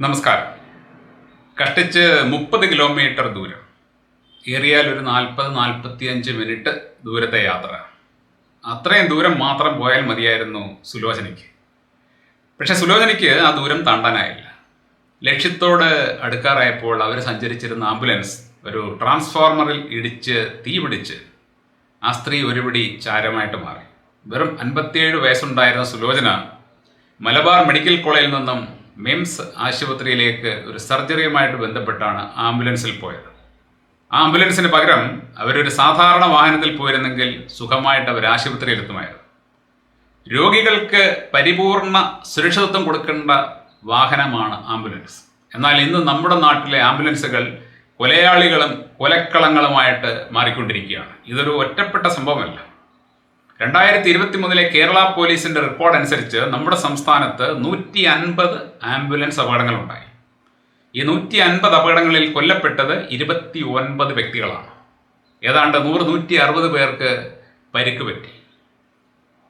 നമസ്കാരം. കഷ്ടിച്ച് മുപ്പത് കിലോമീറ്റർ ദൂരം. ഏറിയാൽ ഒരു നാൽപ്പത് നാൽപ്പത്തിയഞ്ച് മിനിറ്റ് ദൂരത്തെ യാത്ര. അത്രയും ദൂരം മാത്രം പോയാൽ മതിയായിരുന്നു സുലോചനയ്ക്ക്. പക്ഷെ സുലോചനയ്ക്ക് ആ ദൂരം താണ്ടാനായില്ല. ലക്ഷ്യത്തോട് അടുക്കാറായപ്പോൾ അവർ സഞ്ചരിച്ചിരുന്ന ആംബുലൻസ് ഒരു ട്രാൻസ്ഫോർമറിൽ ഇടിച്ച് തീ പിടിച്ച് ആ സ്ത്രീ ഒരുപിടി ചാരമായിട്ട് മാറി. വെറും അൻപത്തിയേഴ് വയസ്സുണ്ടായിരുന്ന സുലോചന മലബാർ മെഡിക്കൽ കോളേജിൽ നിന്നും മിംസ് ആശുപത്രിയിലേക്ക് ഒരു സർജറിയുമായിട്ട് ബന്ധപ്പെട്ടാണ് ആംബുലൻസിൽ പോയത്. ആംബുലൻസിന് പകരം അവരൊരു സാധാരണ വാഹനത്തിൽ പോയിരുന്നെങ്കിൽ സുഖമായിട്ട് അവർ ആശുപത്രിയിൽ എത്തുമായിരുന്നു രോഗികൾക്ക് പരിപൂർണ സുരക്ഷിതത്വം കൊടുക്കേണ്ട വാഹനമാണ് ആംബുലൻസ്. എന്നാൽ ഇന്ന് നമ്മുടെ നാട്ടിലെ ആംബുലൻസുകൾ കൊലയാളികളും കൊലക്കളങ്ങളുമായിട്ട് മാറിക്കൊണ്ടിരിക്കുകയാണ്. ഇതൊരു ഒറ്റപ്പെട്ട സംഭവമല്ല. രണ്ടായിരത്തി ഇരുപത്തി മൂന്നിലെ കേരള പോലീസിന്റെ റിപ്പോർട്ട് അനുസരിച്ച് നമ്മുടെ സംസ്ഥാനത്ത് നൂറ്റി അൻപത് ആംബുലൻസ് അപകടങ്ങളുണ്ടായി. ഈ നൂറ്റി അൻപത് അപകടങ്ങളിൽ കൊല്ലപ്പെട്ടത് ഇരുപത്തി ഒൻപത് വ്യക്തികളാണ്. ഏതാണ്ട് നൂറ് നൂറ്റി അറുപത് പേർക്ക് പരിക്ക് പറ്റി.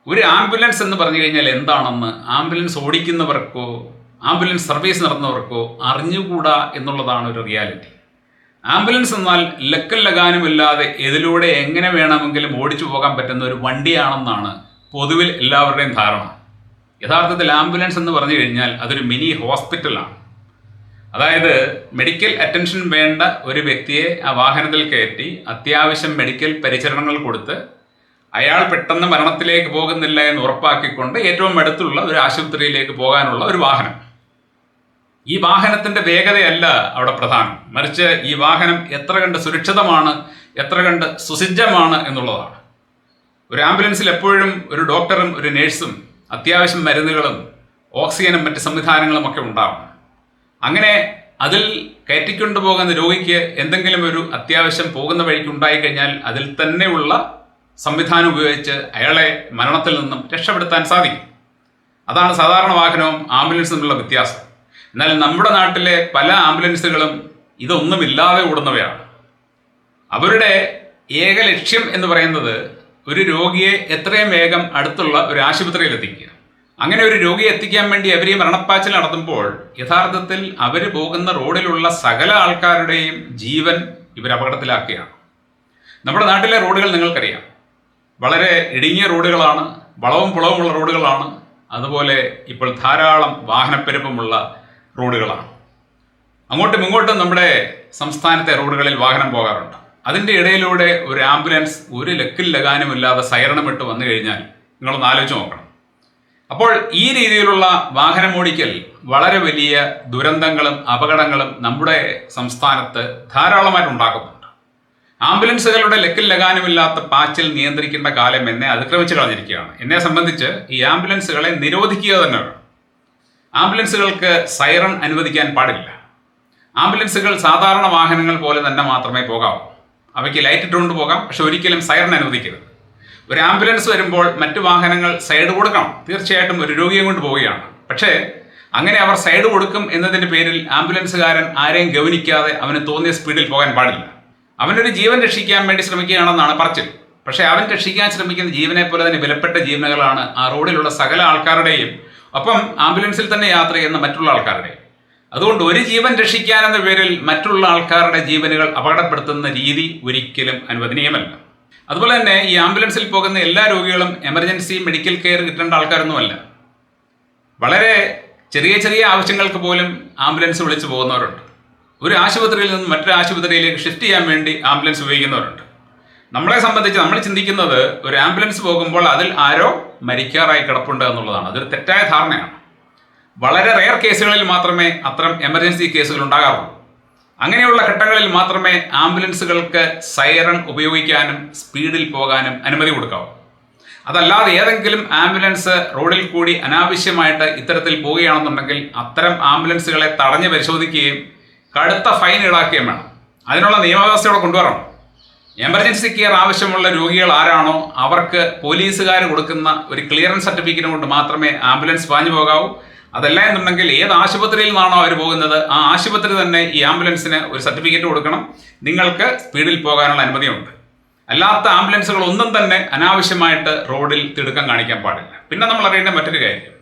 ഒരു ആംബുലൻസ് എന്ന് പറഞ്ഞു കഴിഞ്ഞാൽ എന്താണെന്ന് ആംബുലൻസ് ഓടിക്കുന്നവർക്കോ ആംബുലൻസ് സർവീസ് നടത്തുന്നവർക്കോ അറിഞ്ഞുകൂടാ എന്നുള്ളതാണ് ഒരു റിയാലിറ്റി. ആംബുലൻസ് എന്നാൽ ലക്കൽ ലഗാനുമില്ലാതെ ഇതിലൂടെ എങ്ങനെ വേണമെങ്കിലും ഓടിച്ചു പോകാൻ പറ്റുന്ന ഒരു വണ്ടിയാണെന്നാണ് പൊതുവിൽ എല്ലാവരുടെയും ധാരണ. യഥാർത്ഥത്തിൽ ആംബുലൻസ് എന്ന് പറഞ്ഞു കഴിഞ്ഞാൽ അതൊരു മിനി ഹോസ്പിറ്റലാണ്. അതായത് മെഡിക്കൽ അറ്റൻഷൻ വേണ്ട ഒരു വ്യക്തിയെ ആ വാഹനത്തിൽ കയറ്റി അത്യാവശ്യം മെഡിക്കൽ പരിചരണങ്ങൾ കൊടുത്ത് അയാൾ പെട്ടെന്ന് മരണത്തിലേക്ക് പോകുന്നില്ല എന്ന് ഉറപ്പാക്കിക്കൊണ്ട് ഏറ്റവും അടുത്തുള്ള ഒരു ആശുപത്രിയിലേക്ക് പോകാനുള്ള ഒരു വാഹനം. ഈ വാഹനത്തിന്റെ വേഗതയല്ല അവിടെ പ്രധാനം. മറിച്ച് ഈ വാഹനം എത്ര കണ്ട് സുരക്ഷിതമാണ് എത്ര കണ്ട് സുസജ്ജമാണ് എന്നുള്ളതാണ്. ഒരു ആംബുലൻസിൽ എപ്പോഴും ഒരു ഡോക്ടറും ഒരു നേഴ്സും അത്യാവശ്യം മരുന്നുകളും ഓക്സിജനും മറ്റ് സംവിധാനങ്ങളും ഒക്കെ ഉണ്ടാവണം. അങ്ങനെ അതിൽ കയറ്റിക്കൊണ്ടു പോകുന്ന രോഗിക്ക് എന്തെങ്കിലും ഒരു അത്യാവശ്യം പോകുന്ന വഴിക്ക് ഉണ്ടായിക്കഴിഞ്ഞാൽ അതിൽ തന്നെയുള്ള സംവിധാനം ഉപയോഗിച്ച് അയാളെ മരണത്തിൽ നിന്നും രക്ഷപ്പെടുത്താൻ സാധിക്കും. അതാണ് സാധാരണ വാഹനവും ആംബുലൻസും തമ്മിലുള്ള വ്യത്യാസം. എന്നാൽ നമ്മുടെ നാട്ടിലെ പല ആംബുലൻസുകളും ഇതൊന്നുമില്ലാതെ ഓടുന്നവയാണ്. അവരുടെ ഏക ലക്ഷ്യം എന്ന് പറയുന്നത് ഒരു രോഗിയെ എത്രയും വേഗം അടുത്തുള്ള ഒരു ആശുപത്രിയിൽ എത്തിക്കുക അങ്ങനെ ഒരു രോഗിയെ എത്തിക്കാൻ വേണ്ടി അവർ ഈ മരണപ്പാച്ചിൽ നടത്തുമ്പോൾ യഥാർത്ഥത്തിൽ അവർ പോകുന്ന റോഡിലുള്ള സകല ആൾക്കാരുടെയും ജീവൻ ഇവർ അപകടത്തിലാക്കുകയാണ്. നമ്മുടെ നാട്ടിലെ റോഡുകൾ നിങ്ങൾക്കറിയാം. വളരെ ഇടുങ്ങിയ റോഡുകളാണ് വളവും പുളവുമുള്ള റോഡുകളാണ്. അതുപോലെ ഇപ്പോൾ ധാരാളം വാഹനപ്പെരുപ്പമുള്ള റോഡുകളാണ്. അങ്ങോട്ടും ഇങ്ങോട്ടും നമ്മുടെ സംസ്ഥാനത്തെ റോഡുകളിൽ വാഹനം പോകാറുണ്ട്. അതിന്റെ ഇടയിലൂടെ ഒരു ആംബുലൻസ് ഒരു ലക്കിൽ ലഗാനുമില്ലാതെ സൈറണമിട്ട് വന്നു കഴിഞ്ഞാൽ നിങ്ങളൊന്ന് ആലോചിച്ച് നോക്കണം. അപ്പോൾ ഈ രീതിയിലുള്ള വാഹനമോടിക്കൽ വളരെ വലിയ ദുരന്തങ്ങളും അപകടങ്ങളും നമ്മുടെ സംസ്ഥാനത്ത് ധാരാളമായിട്ട് ഉണ്ടാക്കുന്നുണ്ട്. ആംബുലൻസുകളുടെ ലക്കിൽ ലഗാനുമില്ലാത്ത പാച്ചിൽ നിയന്ത്രിക്കേണ്ട കാലം എന്നെ അതിക്രമിച്ചു കളഞ്ഞിരിക്കുകയാണ്. എന്നെ സംബന്ധിച്ച് ഈ ആംബുലൻസുകളെ നിരോധിക്കുക തന്നെ വേണം. ആംബുലൻസുകൾക്ക് സൈറൺ അനുവദിക്കാൻ പാടില്ല. ആംബുലൻസുകൾ സാധാരണ വാഹനങ്ങൾ പോലെ തന്നെ മാത്രമേ പോകാവൂ. അവയ്ക്ക് ലൈറ്റ് ഇട്ടുകൊണ്ട് പോകാം പക്ഷെ ഒരിക്കലും സൈറൺ അനുവദിക്കരുത്. ഒരു ആംബുലൻസ് വരുമ്പോൾ മറ്റു വാഹനങ്ങൾ സൈഡ് കൊടുക്കണം. തീർച്ചയായിട്ടും ഒരു രോഗിയെ കൊണ്ട് പോവുകയാണ്. പക്ഷേ അങ്ങനെ അവർ സൈഡ് കൊടുക്കും എന്നതിന്റെ പേരിൽ ആംബുലൻസുകാരൻ ആരെയും ഗവനിക്കാതെ അവന് തോന്നിയ സ്പീഡിൽ പോകാൻ പാടില്ല. അവനൊരു ജീവൻ രക്ഷിക്കാൻ വേണ്ടി ശ്രമിക്കുകയാണെന്നാണ് പറച്ചിൽ. പക്ഷേ അവൻ രക്ഷിക്കാൻ ശ്രമിക്കുന്ന ജീവനെ പോലെ തന്നെ വിലപ്പെട്ട ജീവനുകളാണ് ആ റോഡിലുള്ള സകല ആൾക്കാരുടെയും ഒപ്പം ആംബുലൻസിൽ തന്നെ യാത്ര ചെയ്യുന്ന മറ്റുള്ള ആൾക്കാരുടെ. അതുകൊണ്ട് ഒരു ജീവൻ രക്ഷിക്കാനെന്ന പേരിൽ മറ്റുള്ള ആൾക്കാരുടെ ജീവനുകൾ അപകടപ്പെടുത്തുന്ന രീതി ഒരിക്കലും അനുവദനീയമല്ല. അതുപോലെ തന്നെ ഈ ആംബുലൻസിൽ പോകുന്ന എല്ലാ രോഗികളും എമർജൻസി മെഡിക്കൽ കെയർ കിട്ടേണ്ട ആൾക്കാരൊന്നുമല്ല. വളരെ ചെറിയ ചെറിയ ആവശ്യങ്ങൾക്ക് പോലും ആംബുലൻസ് വിളിച്ചു പോകുന്നവരുണ്ട്. ഒരു ആശുപത്രിയിൽ നിന്ന് മറ്റൊരു ആശുപത്രിയിലേക്ക് ഷിഫ്റ്റ് ചെയ്യാൻ വേണ്ടി ആംബുലൻസ് ഉപയോഗിക്കുന്നവരുണ്ട്. നമ്മളെ സംബന്ധിച്ച് നമ്മൾ ചിന്തിക്കുന്നത് ഒരു ആംബുലൻസ് പോകുമ്പോൾ അതിൽ ആരോ മരിക്കാറായി കിടപ്പുണ്ട് എന്നുള്ളതാണ്. അതൊരു തെറ്റായ ധാരണയാണ്. വളരെ റെയർ കേസുകളിൽ മാത്രമേ അത്തരം എമർജൻസി കേസുകൾ ഉണ്ടാകാറുള്ളൂ. അങ്ങനെയുള്ള ഘട്ടങ്ങളിൽ മാത്രമേ ആംബുലൻസുകൾക്ക് സൈറൺ ഉപയോഗിക്കാനും സ്പീഡിൽ പോകാനും അനുമതി കൊടുക്കാവൂ. അതല്ലാതെ ഏതെങ്കിലും ആംബുലൻസ് റോഡിൽ കൂടി അനാവശ്യമായിട്ട് ഇത്തരത്തിൽ പോവുകയാണെന്നുണ്ടെങ്കിൽ അത്തരം ആംബുലൻസുകളെ തടഞ്ഞ് പരിശോധിക്കുകയും കടുത്ത ഫൈൻ ഈടാക്കുകയും വേണം. അതിനുള്ള നിയമവ്യവസ്ഥയോടെ കൊണ്ടുവരണം. എമർജൻസി കെയർ ആവശ്യമുള്ള രോഗികൾ ആരാണോ അവർക്ക് പോലീസുകാർ കൊടുക്കുന്ന ഒരു ക്ലിയറൻസ് സർട്ടിഫിക്കറ്റ് കൊണ്ട് മാത്രമേ ആംബുലൻസ് പാഞ്ഞു പോകാവൂ. അതല്ല എന്നുണ്ടെങ്കിൽ ഏത് ആശുപത്രിയിൽ നിന്നാണോ അവർ പോകുന്നത് ആ ആശുപത്രി തന്നെ ഈ ആംബുലൻസിന് ഒരു സർട്ടിഫിക്കറ്റ് കൊടുക്കണം. നിങ്ങൾക്ക് സ്പീഡിൽ പോകാനുള്ള അനുമതിയുണ്ട്. അല്ലാത്ത ആംബുലൻസുകൾ ഒന്നും തന്നെ അനാവശ്യമായിട്ട് റോഡിൽ തിടുക്കം കാണിക്കാൻ പാടില്ല. പിന്നെ നമ്മൾ അറിയേണ്ട മറ്റൊരു കാര്യം.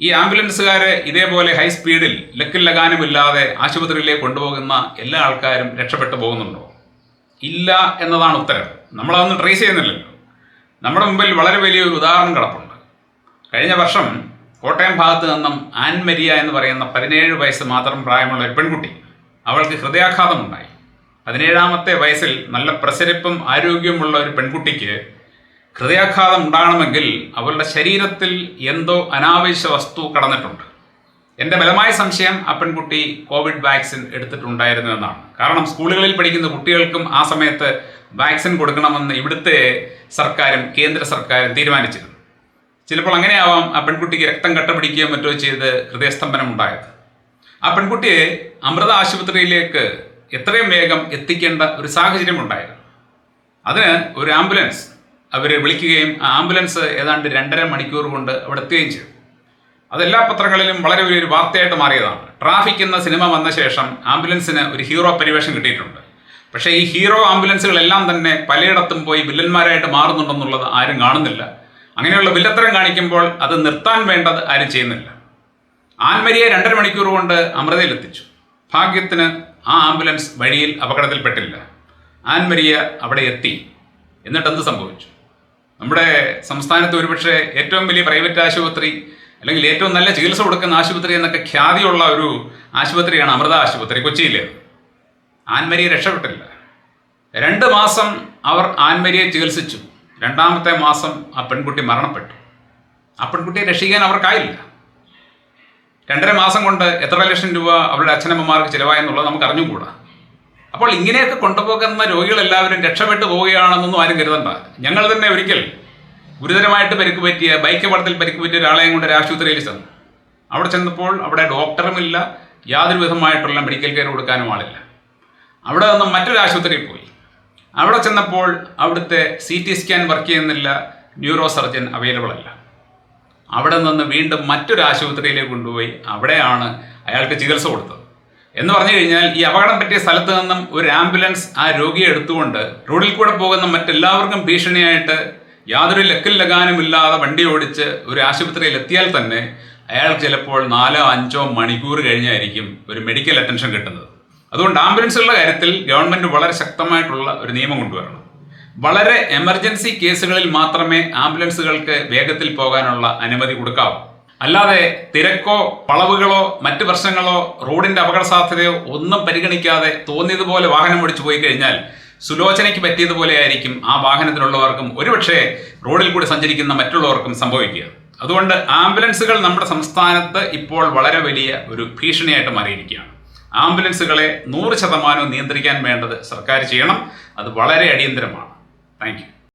ഈ ആംബുലൻസുകാരെ ഇതേപോലെ ഹൈ സ്പീഡിൽ ലക്കിൽ ലഗാനുമില്ലാതെ ആശുപത്രിയിലേക്ക് കൊണ്ടുപോകുന്ന എല്ലാ ആൾക്കാരും രക്ഷപ്പെട്ടു പോകുന്നുണ്ടോ? ഇല്ല എന്നതാണ് ഉത്തരം. നമ്മളതൊന്നും ട്രേസ് ചെയ്യുന്നില്ലല്ലോ. നമ്മുടെ മുമ്പിൽ വളരെ വലിയൊരു ഉദാഹരണം കിടപ്പുണ്ട്. കഴിഞ്ഞ വർഷം കോട്ടയം ഭാഗത്ത് നിന്നും ആൻമരിയ എന്ന് പറയുന്ന പതിനേഴ് വയസ്സ് മാത്രം പ്രായമുള്ള ഒരു പെൺകുട്ടി അവൾക്ക് ഹൃദയാഘാതമുണ്ടായി. പതിനേഴാമത്തെ വയസ്സിൽ നല്ല പ്രസരിപ്പും ആരോഗ്യമുള്ള ഒരു പെൺകുട്ടിക്ക് ഹൃദയാഘാതം ഉണ്ടാകണമെങ്കിൽ അവളുടെ ശരീരത്തിൽ എന്തോ അനാവശ്യ വസ്തു കടന്നിട്ടുണ്ട്. എന്റെ ബലമായ സംശയം ആ പെൺകുട്ടി കോവിഡ് വാക്സിൻ എടുത്തിട്ടുണ്ടായിരുന്നു എന്നാണ്. കാരണം സ്കൂളുകളിൽ പഠിക്കുന്ന കുട്ടികൾക്കും ആ സമയത്ത് വാക്സിൻ കൊടുക്കണമെന്ന് ഇവിടുത്തെ സർക്കാരും കേന്ദ്ര സർക്കാരും തീരുമാനിച്ചിരുന്നു. ചിലപ്പോൾ അങ്ങനെയാവാം ആ പെൺകുട്ടിക്ക് രക്തം കട്ട പിടിക്കുകയോ മറ്റോ ചെയ്ത് ഹൃദയസ്തംഭനം ഉണ്ടായത് ആ പെൺകുട്ടിയെ അമൃത ആശുപത്രിയിലേക്ക് എത്രയും വേഗം എത്തിക്കേണ്ട ഒരു സാഹചര്യം ഉണ്ടായിരുന്നു അതിന് ഒരു ആംബുലൻസ് അവർ വിളിക്കുകയും ആ ആംബുലൻസ് ഏതാണ്ട് രണ്ടര മണിക്കൂർ കൊണ്ട് അവിടെ എത്തുകയും ചെയ്തു. അതെല്ലാ പത്രങ്ങളിലും വളരെ വലിയൊരു വാർത്തയായിട്ട് മാറിയതാണ്. ട്രാഫിക് എന്ന സിനിമ വന്ന ശേഷം ആംബുലൻസിന് ഒരു ഹീറോ പരിവേഷം കിട്ടിയിട്ടുണ്ട്. പക്ഷേ ഈ ഹീറോ ആംബുലൻസുകളെല്ലാം തന്നെ പലയിടത്തും പോയി വില്ലന്മാരായിട്ട് മാറുന്നുണ്ടെന്നുള്ളത് ആരും കാണുന്നില്ല. അങ്ങനെയുള്ള വില്ലത്തരം കാണിക്കുമ്പോൾ അത് നിർത്താൻ വേണ്ടത് ആരും ചെയ്യുന്നില്ല. ആൻമരിയെ രണ്ടര മണിക്കൂർ കൊണ്ട് അമൃതയിലെത്തിച്ചു. ഭാഗ്യത്തിന് ആ ആംബുലൻസ് വഴിയിൽ അപകടത്തിൽപ്പെട്ടില്ല. ആൻമരിയ അവിടെ എത്തി. എന്നിട്ട് എന്ത് സംഭവിച്ചു? നമ്മുടെ സംസ്ഥാനത്ത് ഒരുപക്ഷെ ഏറ്റവും വലിയ പ്രൈവറ്റ് ആശുപത്രി അല്ലെങ്കിൽ ഏറ്റവും നല്ല ചികിത്സ കൊടുക്കുന്ന ആശുപത്രി എന്നൊക്കെ ഖ്യാതിയുള്ള ഒരു ആശുപത്രിയാണ് അമൃത ആശുപത്രി. കൊച്ചിയിൽ ആൻമരിയെ രക്ഷപ്പെട്ടില്ല. രണ്ട് മാസം അവർ ആൻമരിയെ ചികിത്സിച്ചു. രണ്ടാമത്തെ മാസം ആ പെൺകുട്ടി മരണപ്പെട്ടു. ആ പെൺകുട്ടിയെ രക്ഷിക്കാൻ അവർക്കായില്ല. രണ്ടര മാസം കൊണ്ട് എത്ര ലക്ഷം രൂപ അവരുടെ അച്ഛനമ്മമാർക്ക് ചിലവായെന്നുള്ളത് നമുക്ക് അറിഞ്ഞുകൂടാ അപ്പോൾ ഇങ്ങനെയൊക്കെ കൊണ്ടുപോകുന്ന രോഗികളെല്ലാവരും രക്ഷപ്പെട്ടു പോവുകയാണെന്നൊന്നും ആരും കരുതണ്ട. ഞങ്ങൾ തന്നെ ഒരിക്കൽ ഗുരുതരമായിട്ട് പരിക്ക് പറ്റിയ ബൈക്ക് അപകടത്തിൽ പരിക്ക് പറ്റിയ ഒരാളെയും കൊണ്ട് ഒരു ആശുപത്രിയിൽ ചെന്നു. അവിടെ ചെന്നപ്പോൾ അവിടെ ഡോക്ടറുമില്ല യാതൊരു വിധമായിട്ടുള്ള മെഡിക്കൽ കെയർ കൊടുക്കാനും ആളില്ല. അവിടെ നിന്ന് മറ്റൊരു ആശുപത്രിയിൽ പോയി. അവിടെ ചെന്നപ്പോൾ അവിടുത്തെ സി ടി സ്കാൻ വർക്ക് ചെയ്യുന്നില്ല ന്യൂറോ സർജൻ അവൈലബിൾ അല്ല. അവിടെ നിന്ന് വീണ്ടും മറ്റൊരു ആശുപത്രിയിലേക്ക് കൊണ്ടുപോയി അവിടെയാണ് അയാൾക്ക് ചികിത്സ കൊടുത്തത്. എന്ന് പറഞ്ഞു കഴിഞ്ഞാൽ ഈ അപകടം പറ്റിയ സ്ഥലത്ത് നിന്നും ഒരു ആംബുലൻസ് ആ രോഗിയെ എടുത്തുകൊണ്ട് റോഡിൽ കൂടെ പോകുന്ന മറ്റെല്ലാവർക്കും ഭീഷണിയായിട്ട് യാതൊരു ലക്കിൽ ലഗാനും ഇല്ലാതെ വണ്ടി ഓടിച്ച് ഒരു ആശുപത്രിയിൽ എത്തിയാൽ തന്നെ അയാൾ ചിലപ്പോൾ നാലോ അഞ്ചോ മണിക്കൂർ കഴിഞ്ഞായിരിക്കും ഒരു മെഡിക്കൽ അറ്റൻഷൻ കിട്ടുന്നത്. അതുകൊണ്ട് ആംബുലൻസുകളുടെ കാര്യത്തിൽ ഗവൺമെന്റ് വളരെ ശക്തമായിട്ടുള്ള ഒരു നിയമം കൊണ്ടുവരണം. വളരെ എമർജൻസി കേസുകളിൽ മാത്രമേ ആംബുലൻസുകൾക്ക് വേഗത്തിൽ പോകാനുള്ള അനുമതി കൊടുക്കാവൂ. അല്ലാതെ തിരക്കോ വളവുകളോ മറ്റ് പ്രശ്നങ്ങളോ റോഡിന്റെ അപകട സാധ്യതയോ ഒന്നും പരിഗണിക്കാതെ തോന്നിയതുപോലെ വാഹനം ഓടിച്ചു പോയി കഴിഞ്ഞാൽ സുലോചനയ്ക്ക് പറ്റിയതുപോലെ ആയിരിക്കും ആ വാഹനത്തിലുള്ളവർക്കും ഒരുപക്ഷെ റോഡിൽ കൂടി സഞ്ചരിക്കുന്ന മറ്റുള്ളവർക്കും സംഭവിക്കുക. അതുകൊണ്ട് ആംബുലൻസുകൾ നമ്മുടെ സംസ്ഥാനത്ത് ഇപ്പോൾ വളരെ വലിയ ഒരു ഭീഷണിയായിട്ട് മാറിയിരിക്കുകയാണ്. ആംബുലൻസുകളെ നൂറ് ശതമാനവും നിയന്ത്രിക്കാൻ വേണ്ടത് സർക്കാർ ചെയ്യണം. അത് വളരെ അടിയന്തരമാണ്. താങ്ക്